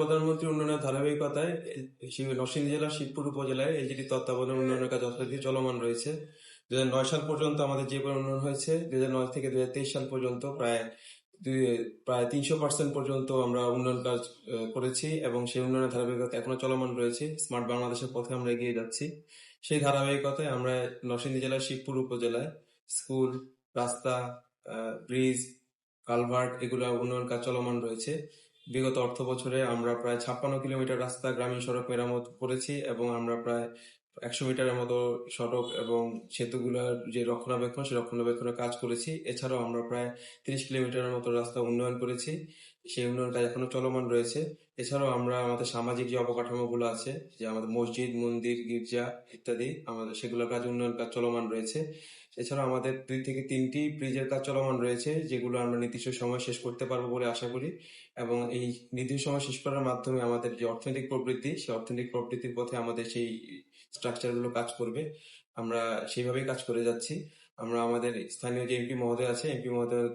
প্রধানমন্ত্রী উন্নয়নের ধারাবাহিকতায় নরসিংদী জেলার শিবপুর উপজেলায় এলজিডি তত্ত্বাবধানে উন্নয়নের কাজ যথারীতি চলমান রয়েছে। দু নয় সাল পর্যন্ত আমাদের যে উন্নয়ন হয়েছে দু নয় থেকে দু হাজার তেইশ সাল পর্যন্ত প্রায় প্রায় তিনশো পার্সেন্ট পর্যন্ত আমরা উন্নয়ন কাজ করেছি এবং সেই উন্নয়নের ধারাবাহিকতা এখনও চলমান রয়েছে। স্মার্ট বাংলাদেশের পথে আমরা এগিয়ে যাচ্ছি। সেই ধারাবাহিকতায় আমরা নরসিংদী জেলার শিবপুর উপজেলায় স্কুল, রাস্তা ব্রিজ, কালভার্ট, এগুলো উন্নয়ন কাজ চলমান রয়েছে। বিগত অর্থ বছরে আমরা প্রায় ছাপ্পান্ন কিলোমিটার রাস্তা গ্রামীণ সড়ক মেরামত করেছি এবং আমরা প্রায় একশো মিটারের মতো সড়ক এবং সেতুগুলোর যে রক্ষণাবেক্ষণ, সেই রক্ষণাবেক্ষণের কাজ করেছি। এছাড়াও আমরা প্রায় তিরিশ কিলোমিটারের মতো রাস্তা উন্নয়ন করেছি। সেই উন্নয়ন কাজ এখনও চলমান রয়েছে। এছাড়াও আমরা আমাদের সামাজিক যে অবকাঠামোগুলো আছে, যে আমাদের মসজিদ, মন্দির, গির্জা ইত্যাদি, আমাদের সেগুলোর কাজ, উন্নয়ন কাজ চলমান রয়েছে। এছাড়াও আমাদের দুই থেকে তিনটি ব্রিজের কাজ চলমান রয়েছে, যেগুলো আমরা নির্দিষ্ট সময় শেষ করতে পারব বলে আশা করি। এবং এই নির্দিষ্ট সময় শেষ করার মাধ্যমে আমাদের যে অর্থনৈতিক প্রবৃদ্ধি সেই অর্থনৈতিক প্রবৃত্তির পথে আমাদের সেই স্ট্রাকচারগুলো কাজ করবে। আমরা সেইভাবেই কাজ করে যাচ্ছি। আমরা আমাদের স্থানীয় যে এমপি মহোদয় আছে, এমপি মহোদয়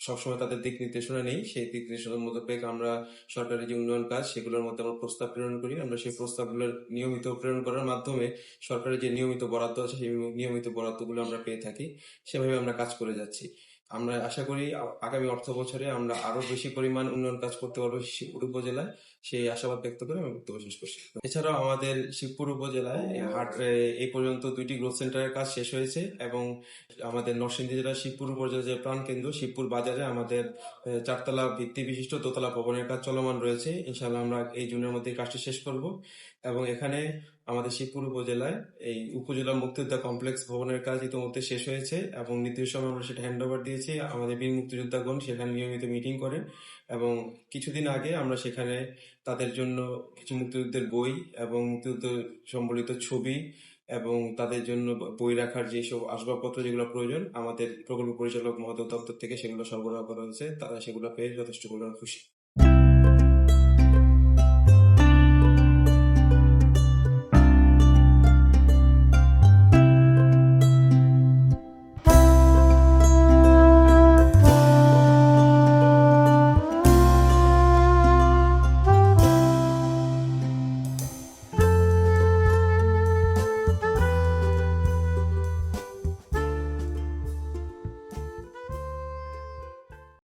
সবসময় তাদের দিক নির্দেশনা নেই। সেই দিক নির্দেশনার মোতাবেক আমরা সরকারের যে উন্নয়ন কাজ, সেগুলোর মধ্যে আমরা প্রস্তাব প্রেরণ করি। আমরা সেই প্রস্তাবগুলো নিয়মিত প্রেরণ করার মাধ্যমে সরকারের যে নিয়মিত বরাদ্দ আছে, সেই নিয়মিত বরাদ্দগুলো আমরা পেয়ে থাকি। সেভাবে আমরা কাজ করে যাচ্ছি। আমরা আশা করি আগামী অর্থ বছরে আমরা আরও বেশি পরিমাণ উন্নয়ন কাজ করতে পারব শিবপুর উপজেলায়। সেই আশাবাদ ব্যক্ত করে আমি বক্তব্য শেষ করছি। এছাড়াও আমাদের শিবপুর উপজেলায় হাট এই পর্যন্ত দুইটি গ্রোথ সেন্টারের কাজ শেষ হয়েছে এবং আমাদের নরসিংদী জেলার শিবপুর উপজেলার যে প্রাণকেন্দ্র শিবপুর বাজারে আমাদের চারতলা ভিত্তি বিশিষ্ট দোতলা ভবনের কাজ চলমান রয়েছে। ইনশাল্লাহ আমরা এই জুনের মধ্যে কাজটি শেষ করব এবং এখানে আমাদের শিবপুর উপজেলায় এই উপজেলা মুক্তিযোদ্ধা কমপ্লেক্স ভবনের কাজ ইতিমধ্যে শেষ হয়েছে এবং নির্দিষ্ট সময় আমরা সেটা হ্যান্ড ওভার দিয়েছি। আমাদের বীর মুক্তিযোদ্ধাগণ সেখানে নিয়মিত মিটিং করেন এবং কিছুদিন আগে আমরা সেখানে তাদের জন্য কিছু মুক্তিযুদ্ধের বই এবং মুক্তিযুদ্ধ সম্বলিত ছবি এবং তাদের জন্য বই রাখার যেসব আসবাবপত্র যেগুলো প্রয়োজন, আমাদের প্রকল্প পরিচালক মহোদয় দপ্তর থেকে সেগুলো সরবরাহ করা হয়েছে। তারা সেগুলো পেয়ে যথেষ্ট পরিমাণ খুশি।